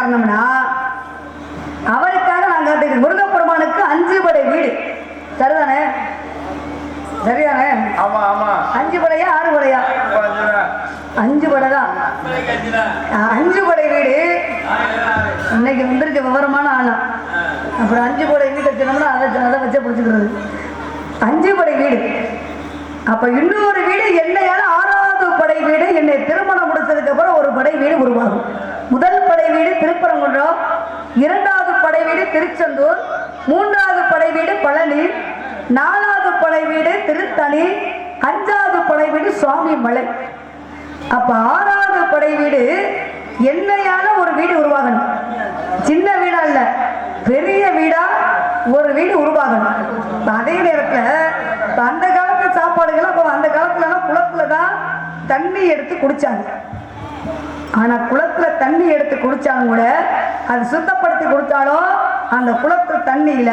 காரணம்னா அவருக்காக காட்டுகிறேன் முருகப்பெருமானுக்கு அஞ்சு படை வீடு. சரிதானே? சரிதானே? ஆமா ஆமா. அஞ்சு படையா ஆறு படையா அஞ்சு படை தான் அஞ்சு படை வீடு. இன்னைக்கு வந்துருக்க விவரமான ஆளா. அப்புறம் அஞ்சு படை வீட்டை சொன்னோம்னா அதை அதை வச்சே பிடிச்சிக்கிறது. அஞ்சு படை வீடு. அப்ப இன்னொரு வீடு என்னையால ஆறாவது படை வீடு. என்னை திருமணம் முடிச்சதுக்கு அப்புறம் ஒரு படை வீடு உருவாகும். முதல் வீடு திருப்பரங்குன்றம் இரண்டாவது படை வீடு திருச்செந்தூர் மூன்றாவது படை வீடு பழனி நாலாவது படை வீடு திருத்தணி அஞ்சாவது படை வீடு சுவாமி மலை அப்ப ஆறாவது படை வீடு என்னையான ஒரு வீடு உருவாகணும். சின்ன வீடா இல்ல பெரிய வீடா ஒரு வீடு உருவாகணும். அதே நேரத்துல அந்த காலத்து சாப்பாடுகள் அப்போ அந்த காலத்துலலாம் குளத்துல தான் தண்ணி எடுத்து குடிச்சாங்க. ஆனா குளத்துல தண்ணி எடுத்து குடிச்சாலும் கூட அது சுத்தப்படுத்தி கொடுத்தாலும் அந்த குளத்து தண்ணியில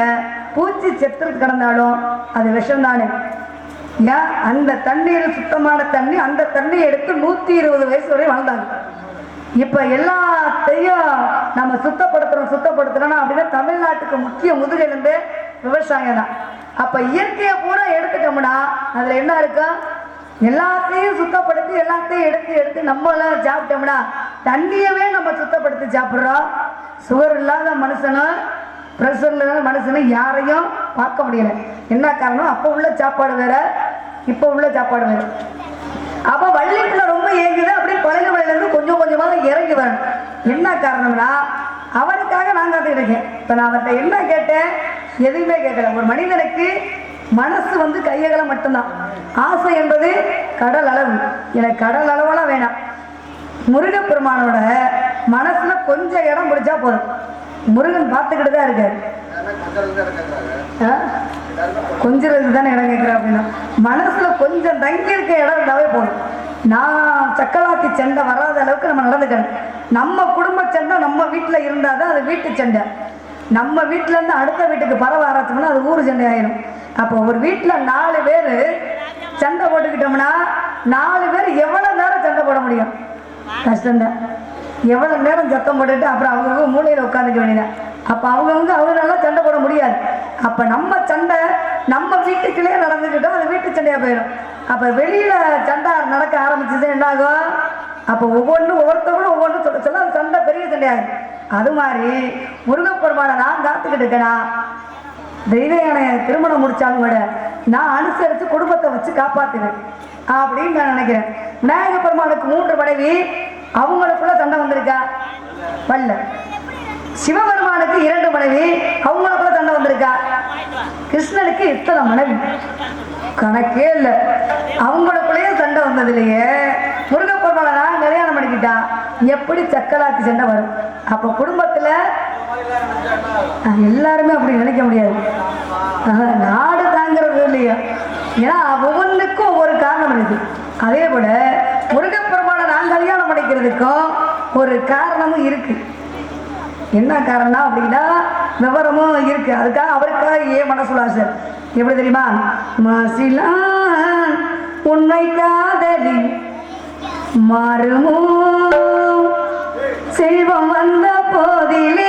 பூச்சி செத்து கிடந்தாலும் அது விஷம் தானே ஏன் அந்த தண்ணீர் சுத்தமான தண்ணி அந்த தண்ணி எடுத்து நூத்தி இருபது வயசு வரை வாழ்ந்தாங்க. இப்ப எல்லாத்தையும் நம்ம சுத்தப்படுத்துறோம் சுத்தப்படுத்துறோம் அப்படின்னா தமிழ்நாட்டுக்கு முக்கிய முதுகெலும்பு விவசாயம் தான் அப்ப இயற்கையை பூரா எடுத்துட்டோம்னா அதுல என்ன இருக்கும் எல்லாத்தையும் சுத்தப்படுத்தி எடுத்து எடுத்து நம்மளாம் சாப்பிட்டோம்னா தண்ணியவே நம்ம சுத்தப்படுத்தி சாப்பிட்றோம். சுகர் இல்லாத மனுஷனும் ப்ரெஷர் இல்லாத மனுஷனும் யாரையும் பார்க்க முடியல. என்ன காரணம்? அப்போ உள்ள சாப்பாடு வேற இப்போ உள்ள சாப்பாடு வேற. அப்ப வள்ளிக்குள்ள ரொம்ப ஏங்குது அப்படியே பழங்க வழியிலேருந்து கொஞ்சம் கொஞ்சமாக இறங்கி வரணும் என்ன காரணம்னா அவருக்காக நான் காத்துக்கிட்டு இருக்கேன். இப்போ நான் அவர்கிட்ட என்ன கேட்டேன்? எதுவுமே கேட்கல. ஒரு மனிதனுக்கு மனசு வந்து கையகல மட்டும்தான். ஆசை என்பது கடல் அளவு. எனக்கு கடல் அளவெல்லாம் வேணாம். முருகப்பெருமானோட மனசுல கொஞ்சம் இடம் பிடிச்சா போதும். முருகன் பார்த்துக்கிட்டு தான் இருக்காரு. ஆ? தானே இடம் கேட்குறேன் அப்படின்னா. மனசுல கொஞ்சம் தங்கி இருக்க இடம் இருந்தாவே போதும். நான் சக்கலாத்தி சண்டை வராத அளவுக்கு நம்ம நடந்துக்கணும். நம்ம குடும்ப சண்டை நம்ம வீட்டில் இருந்தால் தான் அது வீட்டு சண்டை. நம்ம வீட்டிலேருந்து அடுத்த வீட்டுக்கு பரவ ஆரம்பிச்சோம்னா அது ஊர் சண்டை ஆயிரும். அப்போ ஒரு வீட்டில் நாலு பேர் சண்டை போட்டுக்கிட்டோம்னா நாலு பேர் எவ்வளோ நேரம் சண்டை போட முடியும்? கஷ்டம்தான். எவ்வளோ நேரம் சத்தம் போட்டுட்டு அப்புறம் அவங்கவுங்க மூலையில் உட்காந்துக்க வேண்டியதான் அப்போ அவங்கவுங்க அவங்களால சண்டை போட முடியாது. அப்போ நம்ம சண்டை நம்ம வீட்டுக்குள்ளேயே நடந்துக்கிட்டோம் அது வீட்டு சண்டையாக போயிடும் அப்போ வெளியில் சண்டை நடக்க ஆரம்பிச்சது என்னாகும்? அப்போ ஒவ்வொன்றும் ஒவ்வொருத்தவங்களும் ஒவ்வொன்றும் சொல்ல சொல்ல அது சண்டை பெரிய சண்டையாகும் அது மாதிரி முருகப்பெருமானை நான் காத்துக்கிட்டு இருக்கேனா? தெய்வயான திருமணம் முடிச்சாலும் கூட நான் அனுசரித்து குடும்பத்தை வச்சு காப்பாற்றுவேன் அப்படின்னு நான் நினைக்கிறேன். விநாயக பெருமானுக்கு மூன்று மனைவி அவங்களுக்குள்ள சண்டை வந்திருக்கா? வரல. சிவபெருமானுக்கு இரண்டு மனைவி அவங்களுக்குள்ள சண்டை வந்திருக்கா? கிருஷ்ணனுக்கு இத்தனை மனைவி. கணக்கே இல்லை. அவங்களுக்குள்ளேயே சண்டை முருக முருகப்பெருமானை நான் கல்யாணம் பண்ணிக்கிட்டா எப்படி சக்கலாத்தி சண்டை வரும்? அப்போ குடும்பத்தில் எல்லாருமே அப்படி நினைக்க முடியாது. நாடு தாங்கிறது இல்லையா. ஏன்னா ஒவ்வொன்றுக்கும் ஒவ்வொரு காரணம் இருக்கு. அதே போல முருகப்பெருமானை நான் கல்யாணம் பண்ணிக்கிறதுக்கும் ஒரு காரணமும் இருக்கு. என்ன காரணம் அப்படின்னா விவரமும் இருக்கு. அதுக்காக அவருக்காக ஏன் மனசுலாசர் எப்படி தெரியுமா? மாசிலா உண்மை காதலி மாறுமோ செல்வம் வந்த போதிலே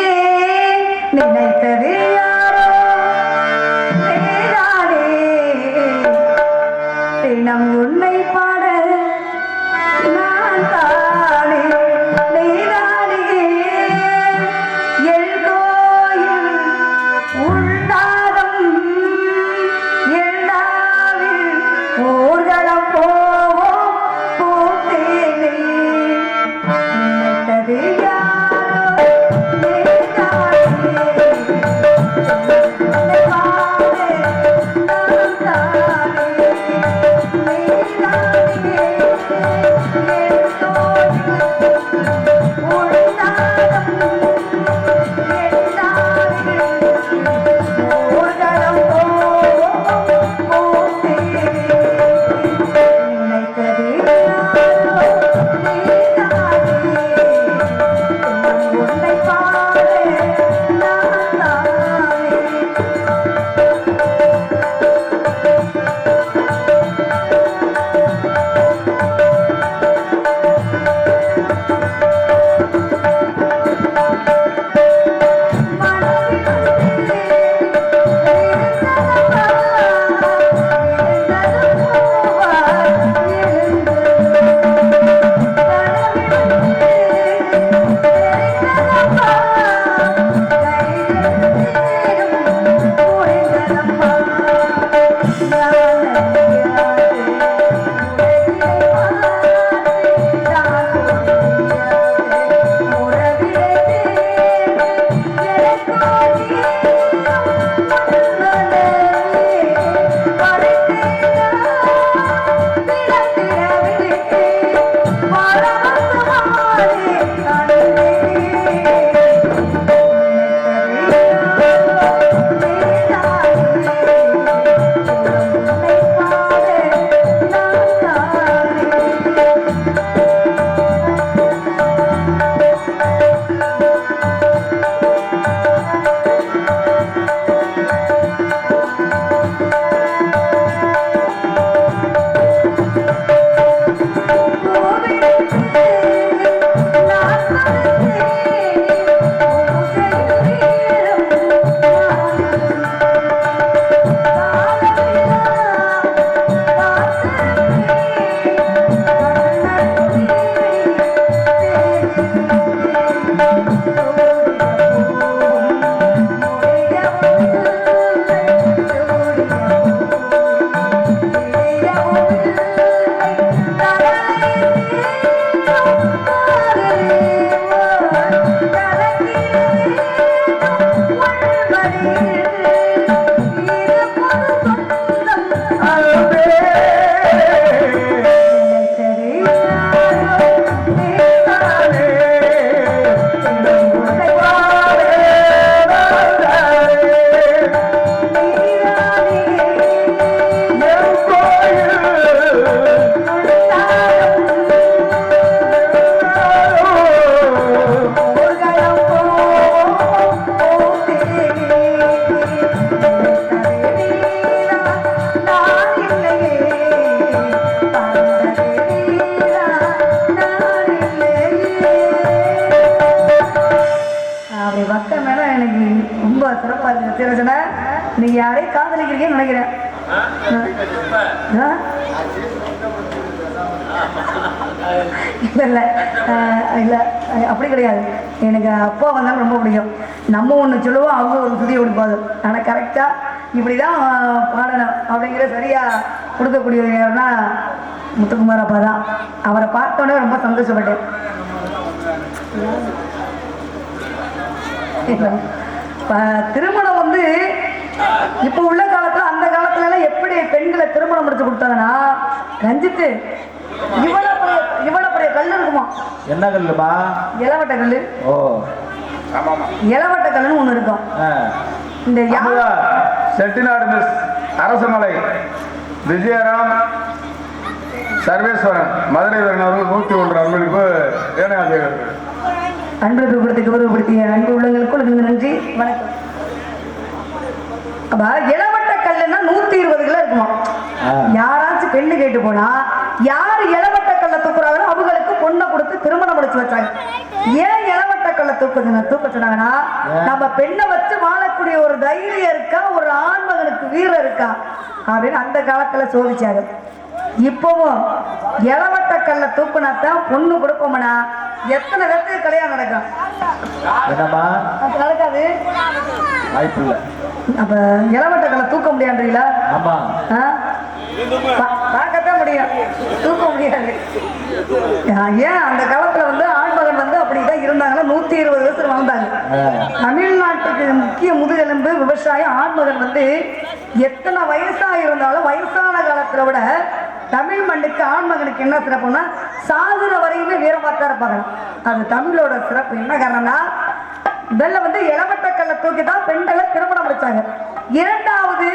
நீங்க யாரையும் காதலிக்கிறீங்கன்னு நினைக்கிறேன்? இல்ல இல்ல. அப்படி கிடையாது. எனக்கு அப்பா வந்தாலும் ரொம்ப பிடிக்கும். நம்ம ஒன்று சொல்லுவோம் அவங்க ஒரு சுதியை கொடுப்பாது ஆனால் கரெக்டாக இப்படி தான் பாடணும். அப்படிங்கிற சரியாக கொடுக்கக்கூடியவர் யாருன்னா முத்துக்குமார் அப்பா தான். அவரை பார்த்தோன்னே ரொம்ப சந்தோஷப்பட்டேன். திருமணம் இப்போ உள்ள காலத்துல அந்த காலத்துல எல்லாம் எப்படி பெண்களை திருமணம் முடிச்சு கொடுத்தாங்கன்னா ரஞ்சித்து இவ்வளவு பெரிய இவ்வளவு பெரிய கல் இருக்குமா? என்ன கல்லுமா இளவட்ட கல் ஓ. இளவட்ட கல்லுன்னு ஒண்ணு இருக்கும் இந்த செட்டிநாடு மிஸ் அரசமலை. விஜயராம் சர்வேஸ்வரன் மதுரை வீரன் அவர்கள் நூற்றி ஒன்று அன்பளிப்பு ஏனாதிகள் அன்பு கொடுத்து கௌரவப்படுத்திய அன்பு உள்ளங்களுக்கு உங்களுக்கு நன்றி வணக்கம். இளவட்ட கல்லுன்னா நூத்தி இருபது கிலோ இருக்குமா. யாராச்சும் பெண்ணு கேட்டு போனா யார் இளவட்ட கல்ல தூக்குறாங்களோ அவங்களுக்கு பொண்ணை கொடுத்து திருமணம் முடிச்சு வச்சாங்க. ஏன் இளவட்ட கல்ல தூக்குதுங்க தூக்க சொன்னாங்கன்னா? நம்ம பெண்ணை வச்சு வாழக்கூடிய ஒரு தைரியம் இருக்கா? ஒரு ஆண்மகனுக்கு வீரம் இருக்கா? அப்படின்னு அந்த காலத்துல சோதிச்சாங்க இப்பவும் இளவட்ட கல்ல தூக்குனாத்தான் பொண்ணு கொடுப்போம்னா எத்தனை பேர்த்துக்கு கல்யாணம் நடக்கும்? நடக்காது. வாய்ப்பு இல்லை அப்ப இளவட்ட கல்ல தூக்க முடியாதுங்களா? ஆமா. பார்க்கத்தான் முடியும். தூக்க முடியாது. ஏன் அந்த காலத்துல வந்து ஆண்மகன் வந்து அப்படிதான் இருந்தாங்கன்னா நூத்தி இருபது வருஷம் வாழ்ந்தாங்க. தமிழ்நாட்டுக்கு முக்கிய முதுகெலும்பு விவசாயம் ஆண்மகன் வந்து எத்தனை வயசா இருந்தாலும் வயசான காலத்துல விட தமிழ் மண்ணுக்கு ஆண்மகனுக்கு என்ன சிறப்புன்னா சாகுற வரையுமே வீரமாத்தான் இருப்பாங்க. அது தமிழோட சிறப்பு. என்ன காரணம்னா முதல்ல வந்து இளவட்ட கல்லை தூக்கி தான் பெண்களை திருமணம் முடிச்சாங்க இரண்டாவது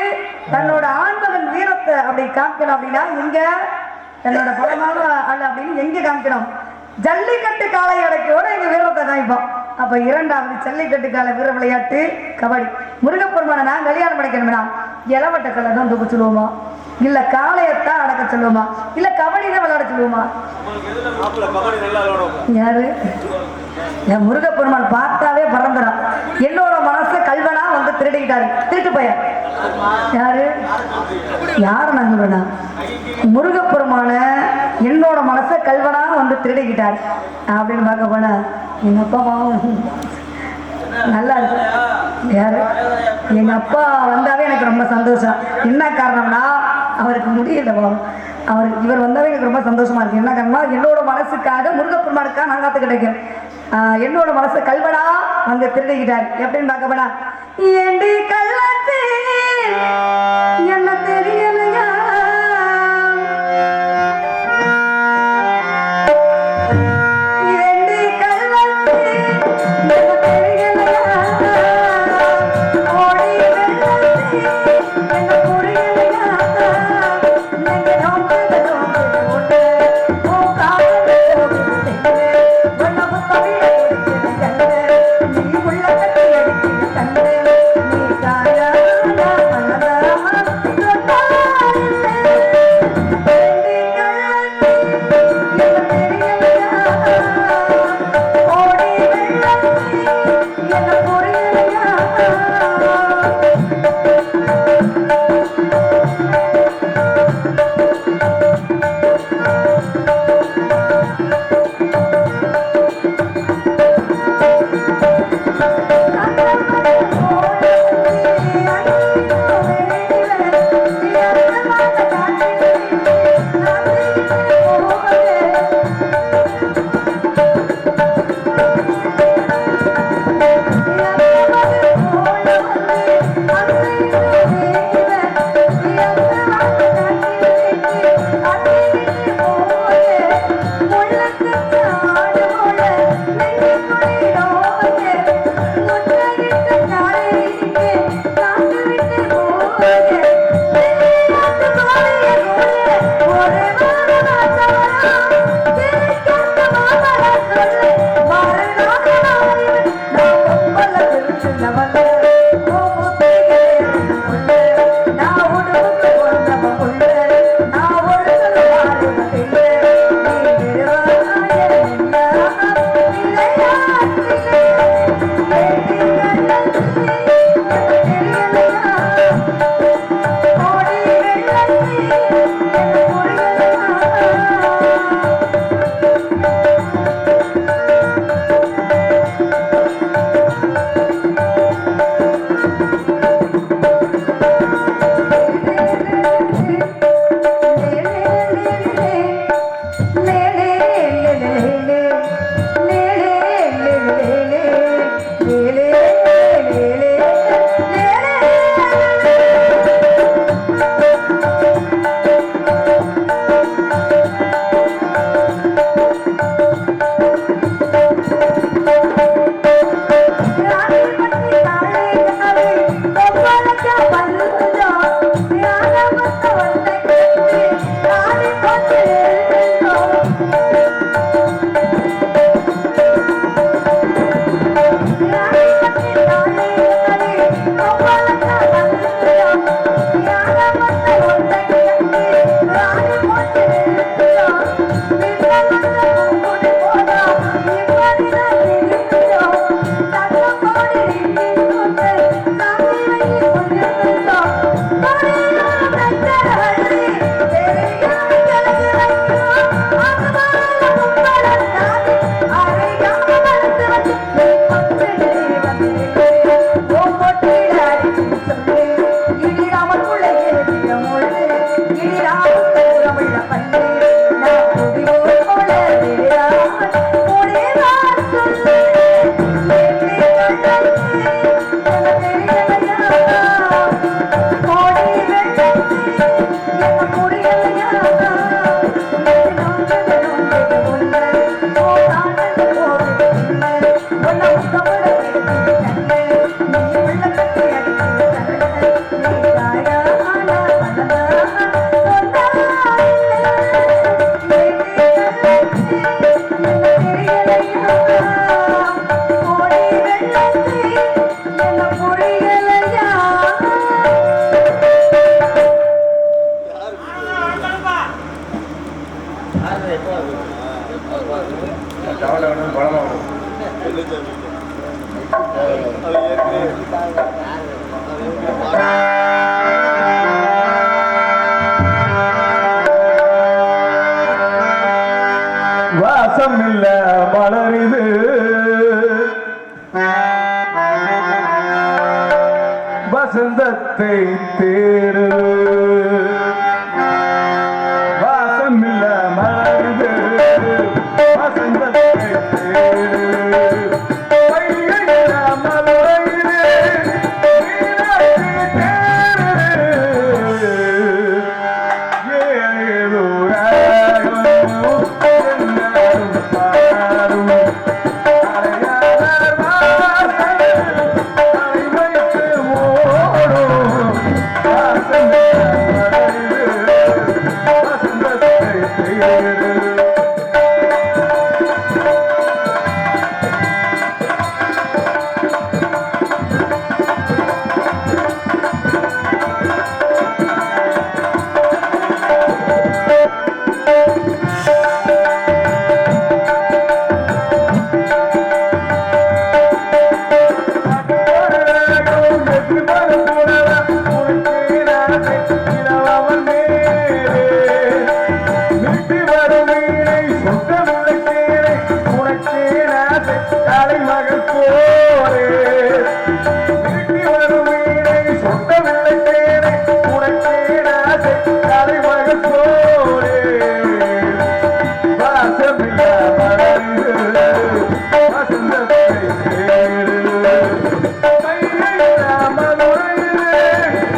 தன்னோட ஆண்மகன் வீரத்தை அப்படி காமிக்கணும் அப்படின்னா இங்க தன்னோட பலமான ஆள் அப்படின்னு எங்க காமிக்கணும்? ஜல்லிக்கட்டு காளை அடக்கியோட எங்க வீரத்தை காமிப்போம். அப்ப இரண்டாவது ஜல்லிக்கட்டு கால வீர விளையாட்டு கபடி. முருகப்பெருமான நான் கல்யாணம் பண்ணிக்கணும்னா இளவட்ட கல்லை தான் தூக்க சொல்லுவோமா? இல்ல காளையத்தான் அடக்க சொல்லுவோமா? இல்ல கபடி தான் விளையாட சொல்லுவோமா யாரு? என் முருகப்பெருமான் பார்த்தாவே பறந்துடும் என்னோட மனசு கல்வனா வந்து திருடிக்கிட்டாரு. திருட்டு பையன். யாரு? யார் நான் சொல்றேன்னா முருகப்பெருமான என்னோட மனசை கல்வனா வந்து திருடிக்கிட்டாரு. அப்படின்னு பார்க்க போனா எங்க அப்பா பாவம். நல்லா இருக்கு. யாரு? எங்க அப்பா வந்தாவே எனக்கு ரொம்ப சந்தோஷம். என்ன காரணம்னா அவருக்கு முடியல பாவம். அவர் இவர் வந்தாவே எனக்கு ரொம்ப சந்தோஷமா இருக்கு. என்ன காரணமா என்னோட மனசுக்காக முருகப்பெருமானுக்காக நான் காத்து கிடைக்கும் என்னோட மனசு கல்வனா? அங்க திருடிக்கிட்டார் எப்படின்னு பார்க்க போனா என்ன